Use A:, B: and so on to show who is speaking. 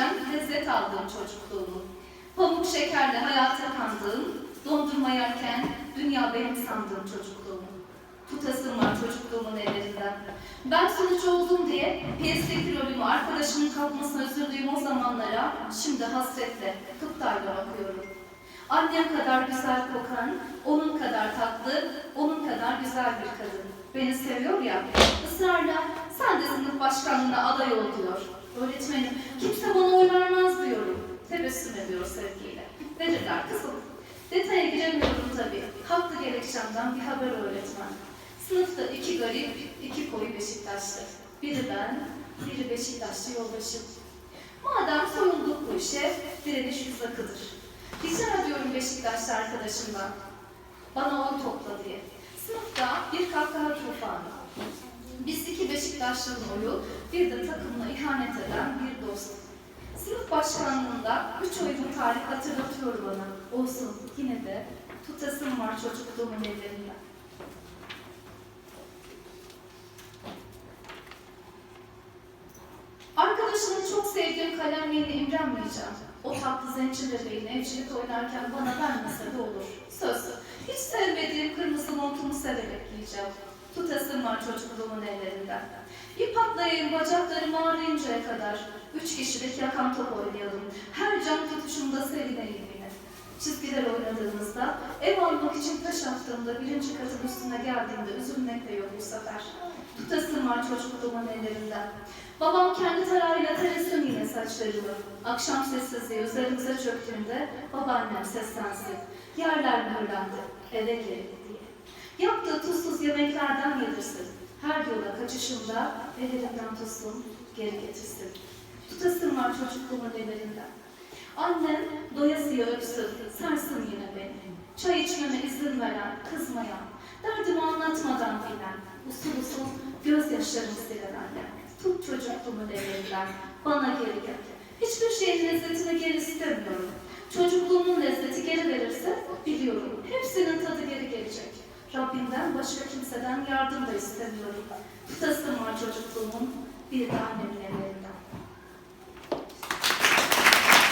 A: içmekten lezzet aldığım çocukluğumu. Pamuk şekerle hayata kandığım, dondurma yerken dünya benim sandığım çocukluğumu. Tutasım var çocukluğumun ellerinden. Ben sunucu oldum diye piyetteki rolümü arkadaşımın kalkmasına üzüldüğüm o zamanlara şimdi hasretle kıptayla bakıyorum. Annem kadar güzel kokan, onun kadar tatlı, onun kadar güzel bir kadın. Beni seviyor ya, ısrarla sen de sınıf başkanlığına aday ol diyor. Öğretmenim, kimse bana sevgiyle. Verirler kızım. Detaya giremiyorum tabii. Haklı gerekçemden bir haber öğretmen. Sınıfta iki garip, iki koyu Beşiktaşlı. Biri ben, biri Beşiktaşlı yoldaşım. Madem soyulduk bu işe, direniş yüz akıdır. Rica ediyorum Beşiktaşlı arkadaşımdan. Bana oy topla diye. Sınıfta bir kahkaha tufanı. Biz iki Beşiktaşlı'nın oyu, bir de takımla ihanet eden başkanlığında üç oyun tarih hatırlatıyor bana. Olsun yine de tutasım var çocukluğumun ellerinde. Arkadaşımın çok sevdiğim kalemliğini imrenmeyeceğim. O tatlı zenci bebeğin evcilik oynarken bana vermese de olur. Söz. Hiç sevmediğim kırmızı montumu severek giyeceğim. Tutasım var çocukluğumun ellerinden. İp atlayayım bacaklarım ağrıyıncaya kadar. Üç kişilik yakan top oynayalım. Her can tutuşumda sevineyim yine. Çizgiler oynadığımızda, ev almak için taş attığımda birinci katın üstüne geldiğimde üzülmek de yok bu sefer. Tutasım var çocukluğumun ellerinden. Babam kendi tarağıyla teresin yine saçlarımı. Akşam sessizliği üzerimize çöktüğünde babaannem seslensin. Yerler mühürlendi, eve geri diye. Yaptığı tuzsuz yemeklerden yedirsin. Her yola kaçışında ellerinden tutsun, geri getirsin. Tutasım var çocukluğumun ellerinden. Annem doyasıya öpsün, sarsın yine beni. Çay içmeme izin veren, kızmayan, derdimi anlatmadan bilen, usul usul gözyaşlarımı silen annem. Tut çocukluğumun ellerinden, bana geri gel. Hiçbir şeyin lezzetini geri istemiyorum. Çocukluğumun lezzeti geri verirse biliyorum. Hepsinin tadı. Başka kimseden yardım da istemiyorum. Tutasım var çocukluğumun, bir de annemin ellerinde.